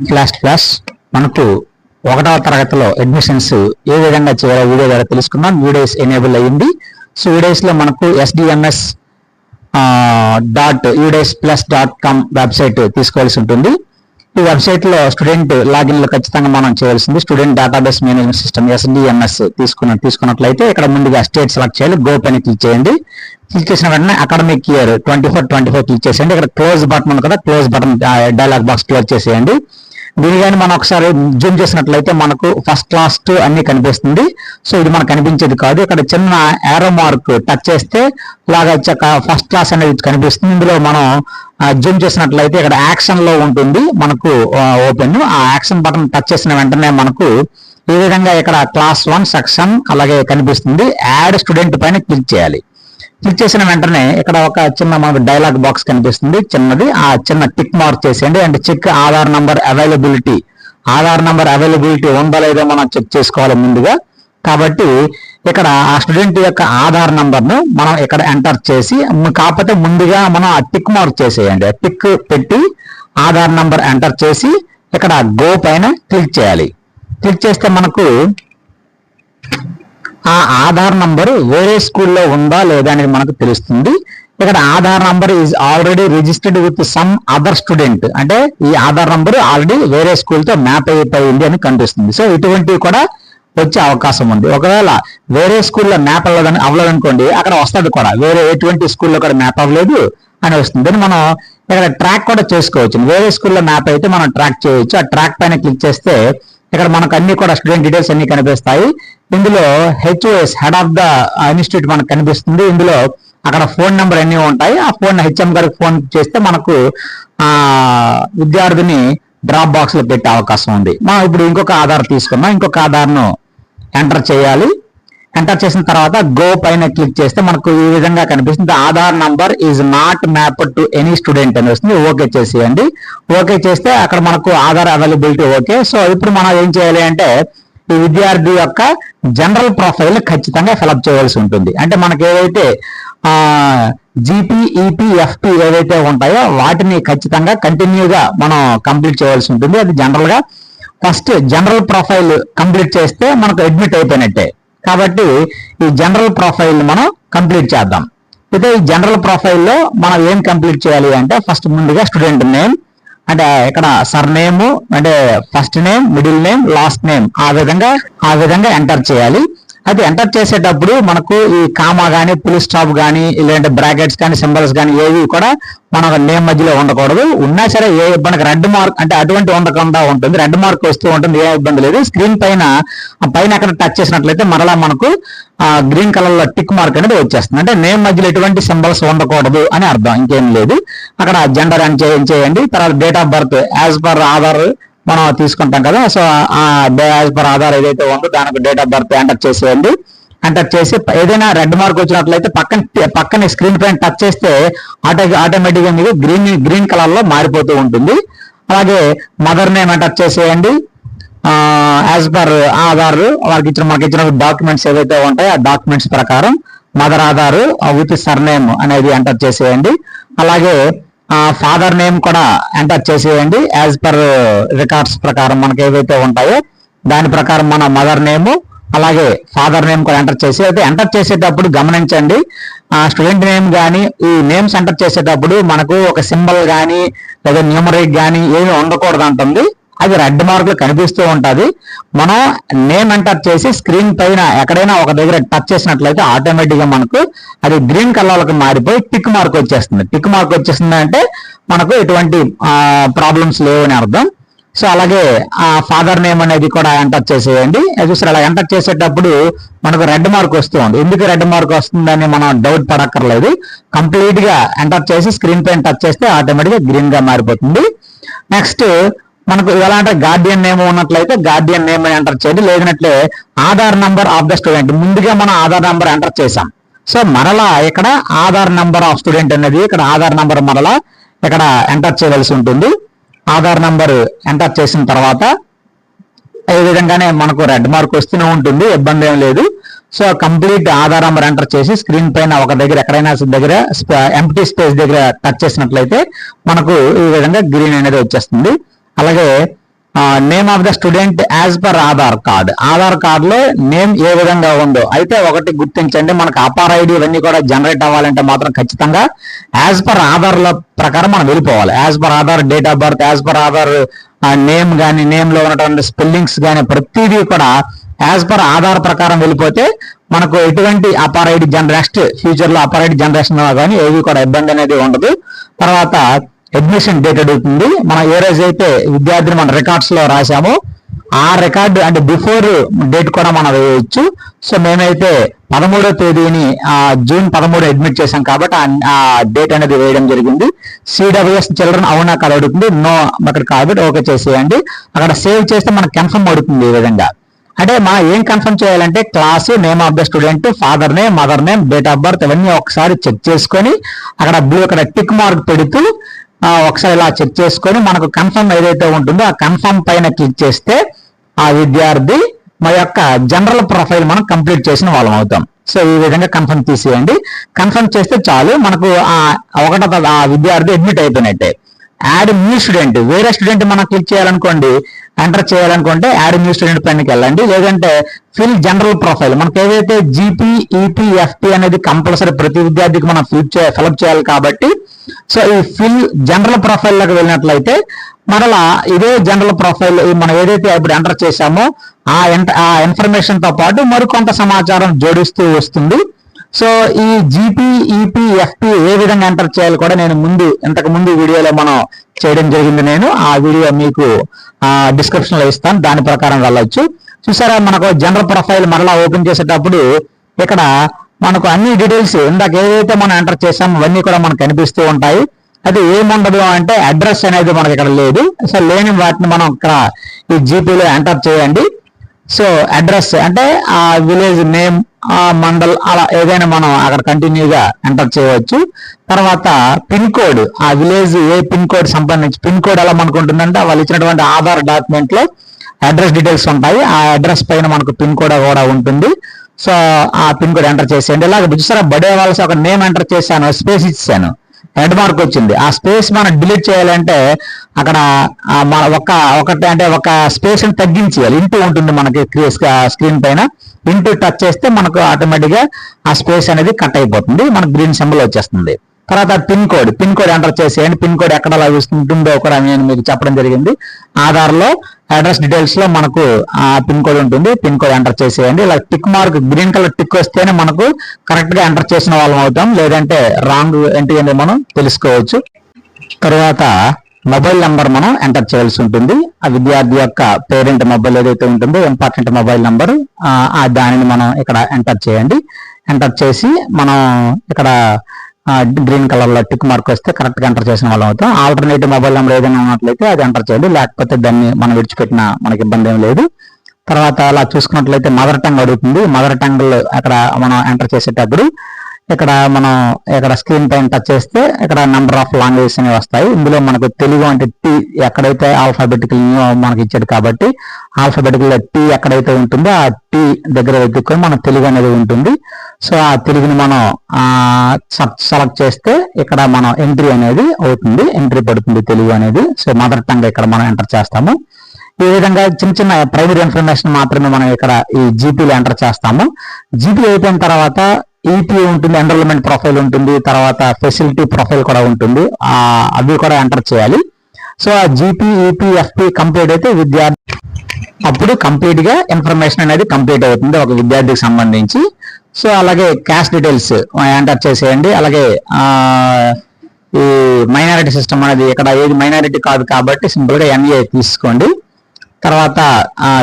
Last class మనకు ఒకటవ తరగతిలో అడ్మిషన్స్ ఏ విధంగా చేయాలో వీడియో ద్వారా తెలుసుకుందాం. వీడియోస్ ఎనేబుల్ అయ్యింది. సో వీడియోస్లో మనకు SDMS dot UDISE plus dot com website తీసుకోవాల్సి ఉంటుంది. ఈ వెబ్సైట్లో స్టూడెంట్ లాగిన్లో ఖచ్చితంగా మనం చేయాల్సింది student database management system SDMS తీసుకున్న తీసుకున్నట్లయితే ఇక్కడ ముందుగా స్టేట్ సెలెక్ట్ చేయాలి గో పైన క్లిక్ చేయండి. క్లిక్ చేసిన వెంటనే academic year twenty four twenty four click చేసేయండి. ఇక్కడ క్లోజ్ బటన్ ఉంది కదా close button dialog box close చేసేయండి. దీని కానీ మనం ఒకసారి జూమ్ చేసినట్లయితే మనకు ఫస్ట్ క్లాస్ టు అన్ని కనిపిస్తుంది. సో ఇది మనకు కనిపించేది కాదు. ఇక్కడ చిన్న ఏరో మార్క్ టచ్ చేస్తే లాగా ఫస్ట్ క్లాస్ అనేది కనిపిస్తుంది. ఇందులో మనం జూమ్ చేసినట్లయితే ఇక్కడ యాక్షన్లో ఉంటుంది. మనకు ఓపెన్ ఆ యాక్షన్ బటన్ టచ్ చేసిన వెంటనే మనకు ఈ విధంగా ఇక్కడ క్లాస్ వన్ సెక్షన్ అలాగే కనిపిస్తుంది. యాడ్ స్టూడెంట్ పైన క్లిక్ చేయాలి. క్లిక్ చేసిన వెంటనే ఇక్కడ ఒక చిన్న మనకు డైలాగ్ బాక్స్ కనిపిస్తుంది. చిన్నది. ఆ చిన్న టిక్ మార్క్ చేసేయండి. And check Aadhaar number availability Aadhaar number availability ఉందో లేదో మనం చెక్ చేసుకోవాలి ముందుగా. కాబట్టి ఇక్కడ ఆ స్టూడెంట్ యొక్క ఆధార్ నంబర్ను మనం ఇక్కడ ఎంటర్ చేసి కాకపోతే ముందుగా మనం ఆ టిక్ మార్క్ చేసేయండి. ఆ టిక్ పెట్టి ఆధార్ నంబర్ ఎంటర్ చేసి ఇక్కడ గో పైన క్లిక్ చేయాలి. క్లిక్ చేస్తే మనకు ఆ ఆధార్ నంబర్ వేరే స్కూల్లో ఉందా లేదా అనేది మనకు తెలుస్తుంది. ఇక్కడ Aadhaar number is already registered with some other student అంటే ఈ ఆధార్ నంబర్ ఆల్రెడీ వేరే స్కూల్తో మ్యాప్ అయిపోయింది అని కనిపిస్తుంది. సో ఇటువంటివి కూడా వచ్చే అవకాశం ఉంది. ఒకవేళ వేరే స్కూల్లో మ్యాప్ అవ్వదని అవ్వలేదనుకోండి అక్కడ వస్తుంది కూడా. వేరే ఎటువంటి స్కూల్లో కూడా మ్యాప్ అవ్వలేదు అని వస్తుంది. అని మనం ఇక్కడ ట్రాక్ కూడా చేసుకోవచ్చు. వేరే స్కూల్లో మ్యాప్ అయితే మనం ట్రాక్ చేయొచ్చు. ఆ ట్రాక్ పైన క్లిక్ చేస్తే ఇక్కడ మనకు అన్ని కూడా స్టూడెంట్ డీటెయిల్స్ అన్ని కనిపిస్తాయి. ఇందులో HOS head of the institute మనకు కనిపిస్తుంది. ఇందులో అక్కడ ఫోన్ నెంబర్ అన్ని ఉంటాయి. ఆ ఫోన్ హెచ్ఎం గారికి ఫోన్ చేస్తే మనకు ఆ విద్యార్థిని డ్రాప్ బాక్స్లో పెట్టే అవకాశం ఉంది. మనం ఇప్పుడు ఇంకొక ఆధార్ తీసుకున్నాం ఇంకొక ఆధార్ను ఎంటర్ చేయాలి. ఎంటర్ చేసిన తర్వాత గో పైన క్లిక్ చేస్తే మనకు ఈ విధంగా కనిపిస్తుంది. Aadhaar number is not map to any student అని వస్తుంది. ఓకే చేసేయండి. ఓకే చేస్తే అక్కడ మనకు ఆధార్ అవైలబిలిటీ ఓకే సో ఇప్పుడు మనం ఏం చేయాలి అంటే ఈ విద్యార్థి యొక్క జనరల్ ప్రొఫైల్ ఖచ్చితంగా ఫిలప్ చేయాల్సి ఉంటుంది. అంటే మనకి ఏదైతే జీపీ ఈపీ ఎఫ్పి ఏవైతే ఉంటాయో వాటిని ఖచ్చితంగా కంటిన్యూగా మనం కంప్లీట్ చేయాల్సి ఉంటుంది. అది జనరల్గా ఫస్ట్ జనరల్ ప్రొఫైల్ కంప్లీట్ చేస్తే మనకు అడ్మిట్ అయిపోయినట్టే. కాబట్టి ఈ జనరల్ ప్రొఫైల్ మనం కంప్లీట్ చేద్దాం. అయితే ఈ జనరల్ ప్రొఫైల్లో మనం ఏం కంప్లీట్ చేయాలి అంటే ఫస్ట్ ముందుగా స్టూడెంట్ నేమ్ అంటే ఇక్కడ సర్ నేమ్ అంటే first name middle name last name ఆ విధంగా ఆ విధంగా ఎంటర్ చేయాలి. అది ఎంటర్ చేసేటప్పుడు మనకు ఈ కామా కానీ పులి స్టాప్ కానీ ఇలాంటి బ్రాకెట్స్ కానీ సింబల్స్ కానీ ఏవి కూడా మన నేమ్ మధ్యలో ఉండకూడదు. ఉన్నా సరే ఏ మనకు రెడ్ మార్క్ అంటే అటువంటి ఉండకుండా ఉంటుంది. రెడ్ మార్క్ వస్తూ ఉంటుంది. ఏ ఇబ్బంది లేదు. స్క్రీన్ పైన ఆ పైన అక్కడ టచ్ చేసినట్లయితే మరలా మనకు ఆ గ్రీన్ కలర్లో టిక్ మార్క్ అనేది వచ్చేస్తుంది. అంటే నేమ్ మధ్యలో ఎటువంటి సింబల్స్ ఉండకూడదు అని అర్థం. ఇంకేం లేదు. అక్కడ జెండర్ అని చేయండి. తర్వాత date of birth as per Aadhaar మనం తీసుకుంటాం కదా. సో యాజ్ పర్ ఆధార్ ఏదైతే ఉందో దానికి డేట్ ఆఫ్ బర్త్ ఎంటర్ చేసేయండి. ఎంటర్ చేసి ఏదైనా రెడ్ మార్క్ వచ్చినట్లయితే పక్కన పక్కన స్క్రీన్ పైన టచ్ చేస్తే ఆటో ఆటోమేటిక్గా మీకు గ్రీన్ గ్రీన్ కలర్లో మారిపోతూ ఉంటుంది. అలాగే మదర్ నేమ్ ఎంటర్ చేసేయండి. యాజ్ పర్ ఆధార్ వారికి ఇచ్చిన మనకి ఇచ్చిన డాక్యుమెంట్స్ ఏవైతే ఉంటాయో ఆ డాక్యుమెంట్స్ ప్రకారం మదర్ ఆధార్ విత్ సర్నేమ్ అనేది ఎంటర్ చేసేయండి. అలాగే ఫాదర్ నేమ్ కూడా ఎంటర్ చేసేయండి యాజ్ పర్ రికార్డ్స్ ప్రకారం మనకి ఏవైతే ఉంటాయో దాని ప్రకారం మన మదర్ నేమ్ అలాగే ఫాదర్ నేమ్ కూడా ఎంటర్ చేసి అయితే ఎంటర్ చేసేటప్పుడు గమనించండి ఆ స్టూడెంట్ నేమ్ కానీ ఈ నేమ్స్ ఎంటర్ చేసేటప్పుడు మనకు ఒక సింబల్ కానీ లేదా న్యూమరేట్ కానీ ఏమి ఉండకూడదు అంటుంది అది రెడ్ మార్క్ కనిపిస్తూ ఉంటుంది. మనం నేమ్ ఎంటర్ చేసి స్క్రీన్ పైన ఎక్కడైనా ఒక దగ్గర టచ్ చేసినట్లయితే ఆటోమేటిక్గా మనకు అది గ్రీన్ కలర్లకు మారిపోయి టిక్ మార్క్ వచ్చేస్తుంది. టిక్ మార్క్ వచ్చేస్తుంది అంటే మనకు ఎటువంటి ప్రాబ్లమ్స్ లేవు అని అర్థం. సో అలాగే ఆ ఫాదర్ నేమ్ అనేది కూడా ఎంటర్ చేసేయండి. అది చూసారు అలా ఎంటర్ చేసేటప్పుడు మనకు రెడ్ మార్క్ వస్తుంది. ఎందుకు రెడ్ మార్క్ వస్తుందని మనం డౌట్ పడక్కర్లేదు. కంప్లీట్గా ఎంటర్ చేసి స్క్రీన్ పైన టచ్ చేస్తే ఆటోమేటిక్గా గ్రీన్గా మారిపోతుంది. నెక్స్ట్ మనకు ఎలా అంటే గార్డియన్ నేమ్ ఉన్నట్లయితే గార్డియన్ నేమ్ అని ఎంటర్ చేయండి. లేదనట్లే Aadhaar number of the student ముందుగా మనం ఆధార్ నంబర్ ఎంటర్ చేసాం సో మరలా ఇక్కడ ఆధార్ నంబర్ ఆఫ్ స్టూడెంట్ అనేది ఇక్కడ ఆధార్ నంబర్ మరలా ఇక్కడ ఎంటర్ చేయవలసి ఉంటుంది. ఆధార్ నంబర్ ఎంటర్ చేసిన తర్వాత ఈ విధంగానే మనకు రెడ్ మార్క్ వస్తూనే ఉంటుంది. ఇబ్బంది ఏం లేదు. So complete Aadhaar number enter చేసి స్క్రీన్ పైన ఒక దగ్గర ఎక్కడైనా దగ్గర ఎంప్టీ స్పేస్ దగ్గర టచ్ చేసినట్లయితే మనకు ఈ విధంగా గ్రీన్ అనేది వచ్చేస్తుంది. అలాగే name of the student as per Aadhaar card Aadhaar కార్డులో నేమ్ ఏ విధంగా ఉందో. అయితే ఒకటి గుర్తించండి మనకు అపార్ ఐడి ఇవన్నీ కూడా జనరేట్ అవ్వాలంటే మాత్రం ఖచ్చితంగా యాజ్ పర్ ఆధార్ల ప్రకారం మనం వెళ్ళిపోవాలి. As per Aadhaar date of birth as per Aadhaar name కానీ నేమ్లో ఉన్నటువంటి స్పెల్లింగ్స్ కానీ ప్రతిదీ కూడా యాజ్ పర్ ఆధార్ ప్రకారం వెళ్ళిపోతే మనకు ఎటువంటి అపార్ ఐడి జనరేషన్ ఫ్యూచర్లో అపార్ ఐడి జనరేషన్ కానీ ఏవి కూడా ఇబ్బంది అనేది ఉండదు. తర్వాత అడ్మిషన్ డేట్ అడుగుతుంది. మనం ఏ రోజు అయితే విద్యార్థిని మన రికార్డ్స్లో రాసామో ఆ రికార్డు అంటే బిఫోర్ డేట్ కూడా మనం వేయవచ్చు సో మేమైతే పదమూడో తేదీని జూన్ పదమూడు అడ్మిట్ చేశాం కాబట్టి ఆ- డేట్ అనేది వేయడం జరిగింది. సిడబ్ల్యూఎస్ చిల్డ్రన్ అవునా కాదు అడుగుతుంది. నో అక్కడ కాబట్టి ఓకే చేసేయండి. అక్కడ సేవ్ చేస్తే మనకు కన్ఫర్మ్ అడుగుతుంది ఈ విధంగా. అంటే మనం ఏం కన్ఫర్మ్ చేయాలంటే class name of the student father name mother name date of birth ఇవన్నీ ఒకసారి చెక్ చేసుకొని అక్కడ బ్లూ అక్కడ టిక్ మార్క్ పెడుతూ ఒకసారి ఇలా చెక్ చేసుకొని మనకు కన్ఫర్మ్ ఏదైతే ఉంటుందో ఆ కన్ఫర్మ్ పైన క్లిక్ చేస్తే ఆ విద్యార్థి మా యొక్క జనరల్ ప్రొఫైల్ మనం కంప్లీట్ చేసిన వాళ్ళం అవుతాం. సో ఈ విధంగా కన్ఫర్మ్ తీసేయండి. కన్ఫర్మ్ చేస్తే చాలు మనకు ఆ ఒకటో ఆ విద్యార్థి అడ్మిట్ అయిపోయినట్టే. యాడ్ న్యూ స్టూడెంట్ వేరే స్టూడెంట్ మనం క్లిక్ చేయాలనుకోండి ఎంటర్ చేయాలనుకుంటే యాడ్ న్యూ స్టూడెంట్ పైనకి వెళ్ళండి. లేదంటే ఫిల్ జనరల్ ప్రొఫైల్ మనకి ఏదైతే జీపీ ఈపీ అనేది కంపల్సరీ ప్రతి విద్యార్థికి మనం ఫిల్ ఫిలప్ చేయాలి కాబట్టి సో ఈ ఫిల్ జనరల్ ప్రొఫైల్లోకి వెళ్ళినట్లయితే మరలా ఇదే జనరల్ ప్రొఫైల్ మనం ఏదైతే ఇప్పుడు ఎంటర్ చేశామో ఆ ఎంట- ఆ ఇన్ఫర్మేషన్తో పాటు మరికొంత సమాచారం జోడిస్తూ వస్తుంది. సో ఈ జీపీ ఈపీ ఎఫ్పి ఏ విధంగా ఎంటర్ చేయాలి కూడా నేను ముందు ఇంతకు ముందు వీడియోలో మనం చేయడం జరిగింది నేను. ఆ వీడియో మీకు డిస్క్రిప్షన్లో ఇస్తాను. దాని ప్రకారం వెళ్ళొచ్చు. చూసారా మనకు జనరల్ ప్రొఫైల్ మరలా ఓపెన్ చేసేటప్పుడు ఇక్కడ మనకు అన్ని డీటెయిల్స్ ఇందాక ఏదైతే మనం ఎంటర్ చేసామో అవన్నీ కూడా మనకు కనిపిస్తూ ఉంటాయి. అది ఏముండదు అంటే అడ్రస్ అనేది మనకి ఇక్కడ లేదు. సో లేని వాటిని మనం ఇక్కడ ఈ జీపీలో ఎంటర్ చేయండి. సో అడ్రస్ అంటే ఆ విలేజ్ నేమ్ మండల్ అలా ఏదైనా మనం అక్కడ కంటిన్యూగా ఎంటర్ చేయవచ్చు. తర్వాత పిన్ కోడ్ ఆ విలేజ్ ఏ పిన్ కోడ్ సంబంధించి పిన్ కోడ్ ఎలా మనకు ఉంటుందంటే వాళ్ళు ఇచ్చినటువంటి ఆధార్ డాక్యుమెంట్లో అడ్రస్ డీటెయిల్స్ ఉంటాయి. ఆ అడ్రస్ పైన మనకు పిన్ కోడ్ కూడా ఉంటుంది. సో ఆ పిన్ కోడ్ ఎంటర్ చేసేయండి. ఇలాగ చూసారా బడే వాళ్ళసి ఒక నేమ్ ఎంటర్ చేశాను స్పేస్ ఇచ్చాను హెడ్ మార్క్ వచ్చింది. ఆ స్పేస్ మనం డిలీట్ చేయాలంటే అక్కడ మన ఒక ఒకటి అంటే ఒక స్పేస్ తగ్గించేయాలి. ఇంటూ ఉంటుంది మనకి స్క్రీన్ పైన. ఇంటూ టచ్ చేస్తే మనకు ఆటోమేటిక్గా ఆ స్పేస్ అనేది కట్ అయిపోతుంది. మనకు గ్రీన్ సింబల్ వచ్చేస్తుంది. తర్వాత pin code. Pin code enter చేసేయండి. పిన్ కోడ్ ఎక్కడ ఉంటుందో కూడా నేను మీకు చెప్పడం జరిగింది. ఆధార్లో అడ్రస్ డీటెయిల్స్లో మనకు ఆ పిన్ కోడ్ ఉంటుంది. పిన్ కోడ్ ఎంటర్ చేసేయండి. ఇలా tick mark green colour tick వస్తేనే మనకు కరెక్ట్గా ఎంటర్ చేసిన వాళ్ళం అవుతాం. లేదంటే రాంగ్ ఎంట్రీ అనేది మనం తెలుసుకోవచ్చు. తర్వాత మొబైల్ నెంబర్ మనం ఎంటర్ చేయాల్సి ఉంటుంది. ఆ విద్యార్థి యొక్క పేరెంట్ మొబైల్ ఏదైతే ఉంటుందో ఇంపార్టెంట్ మొబైల్ నెంబర్ ఆ దానిని మనం ఇక్కడ ఎంటర్ చేయండి. ఎంటర్ చేసి మనం ఇక్కడ గ్రీన్ కలర్లో టిక్ మార్క్ వస్తే కరెక్ట్గా ఎంటర్ చేసిన వాళ్ళం అవుతాం. ఆల్టర్నేటివ్ మొబైల్ నెంబర్ ఏదైనా ఉన్నట్లయితే అది ఎంటర్ చేయాలి లేకపోతే దాన్ని మనం విడిచిపెట్టిన మనకి ఇబ్బంది ఏం లేదు. తర్వాత అలా చూసుకున్నట్లయితే మదర్ టంగ్ అడుగుతుంది. మదర్ టంగ్ అక్కడ మనం ఎంటర్ చేసేటప్పుడు ఇక్కడ మనం ఇక్కడ స్క్రీన్ పైన టచ్ చేస్తే ఇక్కడ నెంబర్ ఆఫ్ లాంగ్వేజెస్ అనేవి వస్తాయి. ఇందులో మనకు తెలుగు అంటే టీ ఎక్కడైతే ఆల్ఫాబెటికల్ మనకి ఇచ్చాడు కాబట్టి ఆల్ఫాబెటికల్ టీ ఎక్కడైతే ఉంటుందో ఆ టీ దగ్గర వెతుక్కొని మన తెలుగు అనేది ఉంటుంది. సో ఆ తెలుగుని మనం సెలెక్ట్ చేస్తే ఇక్కడ మనం ఎంట్రీ అనేది అవుతుంది. ఎంట్రీ పడుతుంది తెలుగు అనేది. సో మదర్ టంగ్ ఇక్కడ మనం ఎంటర్ చేస్తాము. ఈ విధంగా చిన్న చిన్న ప్రైమరీ ఇన్ఫర్మేషన్ మాత్రమే మనం ఇక్కడ ఈ జీపీలో ఎంటర్ చేస్తాము. జీపీ అయిపోయిన తర్వాత ఈపీ ఉంటుంది ఎన్రోల్మెంట్ ప్రొఫైల్ ఉంటుంది తర్వాత ఫెసిలిటీ ప్రొఫైల్ కూడా ఉంటుంది. అవి కూడా ఎంటర్ చేయాలి. సో ఆ జీపీ ఈపీ ఎఫ్పీ కంప్లీట్ అయితే విద్యార్థి అప్పుడు కంప్లీట్గా ఇన్ఫర్మేషన్ అనేది కంప్లీట్ అవుతుంది ఒక విద్యార్థికి సంబంధించి. సో అలాగే క్యాష్ డీటెయిల్స్ ఎంటర్ చేసేయండి. అలాగే ఈ మైనారిటీ సిస్టమ్ అనేది ఇక్కడ ఏది మైనారిటీ కాదు కాబట్టి సింపుల్గా ఎంఏ తీసుకోండి. తర్వాత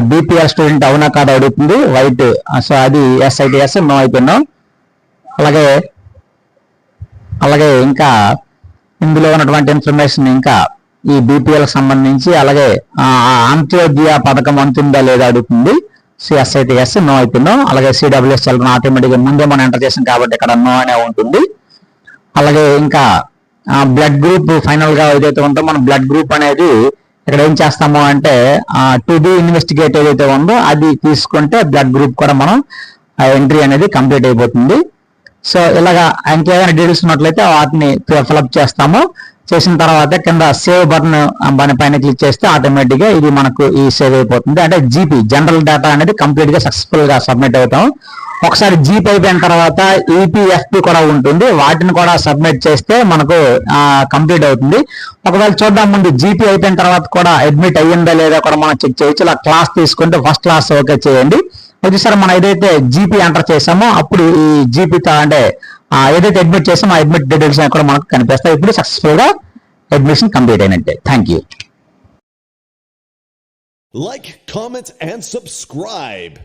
బీపీఆర్ స్టూడెంట్ అవునా కాదు అడుగుతుంది. వైట్ సో అది ఎస్ఐటిఎస్ నో అయిపోయినాం. అలాగే అలాగే ఇంకా ఇందులో ఉన్నటువంటి ఇన్ఫర్మేషన్ ఇంకా ఈ బీపీఎల్ సంబంధించి అలాగే ఆ, అంత్యోదయ పథకం అంతుందా లేదా అడుగుతుంది. సిఎస్ అయితే ఎస్ నో అయిపోయిందో అలాగే సిడబ్ల్యూఎస్ చిల్డ్రన్ ఆటోమేటిక్గా ముందే మనం ఎంటర్ చేసాం కాబట్టి ఇక్కడ నో అనే ఉంటుంది. అలాగే ఇంకా బ్లడ్ గ్రూప్ ఫైనల్గా ఏదైతే ఉందో మన బ్లడ్ గ్రూప్ అనేది ఇక్కడ ఏం చేస్తాము అంటే టు బి ఇన్వెస్టిగేట్ ఏదైతే ఉందో అది తీసుకుంటే బ్లడ్ గ్రూప్ కూడా మనం ఎంట్రీ అనేది కంప్లీట్ అయిపోతుంది. సో ఇలాగా ఇంకేమైనా డీటెయిల్స్ ఉన్నట్లయితే వాటిని ఫిలప్ చేస్తాము. చేసిన తర్వాత కింద సేవ్ బటన్ దాని పైన క్లిక్ చేస్తే ఆటోమేటిక్గా ఇది మనకు ఈ సేవ్ అయిపోతుంది. అంటే జీపీ జనరల్ డేటా అనేది కంప్లీట్గా సక్సెస్ఫుల్గా సబ్మిట్ అవుతాం. ఒకసారి జీపీ అయిపోయిన తర్వాత ఈపీఎఫ్పి కూడా ఉంటుంది. వాటిని కూడా సబ్మిట్ చేస్తే మనకు కంప్లీట్ అవుతుంది. ఒకవేళ చూద్దాం ముందు జీపీ అయిపోయిన తర్వాత కూడా అడ్మిట్ అయ్యిందా లేదా కూడా మనం చెక్ చేయొచ్చు. ఇలా క్లాస్ తీసుకుంటే ఫస్ట్ క్లాస్ ఓకే చేయండి. ప్రతిసారి మనం ఏదైతే జీపీ ఎంటర్ చేసామో అప్పుడు ఈ జీపీ అంటే ఏదైతే అడ్మిట్ చేసామో ఆ అడ్మిట్ డీటెయిల్స్ కూడా మనకు కనిపిస్తాయి. ఇప్పుడు సక్సెస్ఫుల్గా అడ్మిషన్ కంప్లీట్ అయినట్టే. Thank you like comment, and subscribe